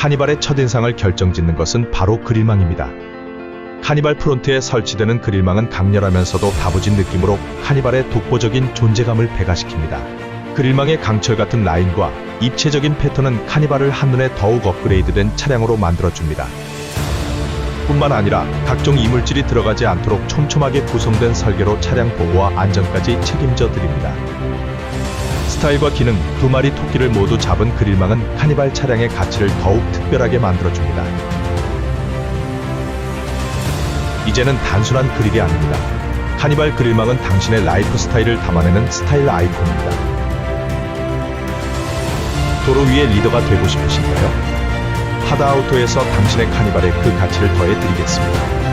카니발의 첫인상을 결정짓는 것은 바로 그릴망입니다. 카니발 프론트에 설치되는 그릴망은 강렬하면서도 다부진 느낌으로 카니발의 독보적인 존재감을 배가시킵니다. 그릴망의 강철 같은 라인과 입체적인 패턴은 카니발을 한눈에 더욱 업그레이드된 차량으로 만들어줍니다. 뿐만 아니라 각종 이물질이 들어가지 않도록 촘촘하게 구성된 설계로 차량 보호와 안전까지 책임져 드립니다. 스타일과 기능 두 마리 토끼를 모두 잡은 그릴망은 카니발 차량의 가치를 더욱 특별하게 만들어줍니다. 이제는 단순한 그릴이 아닙니다. 카니발 그릴망은 당신의 라이프 스타일을 담아내는 스타일 아이콘입니다. 도로 위의 리더가 되고 싶으신가요? 하다아우토에서 당신의 카니발에 그 가치를 더해드리겠습니다.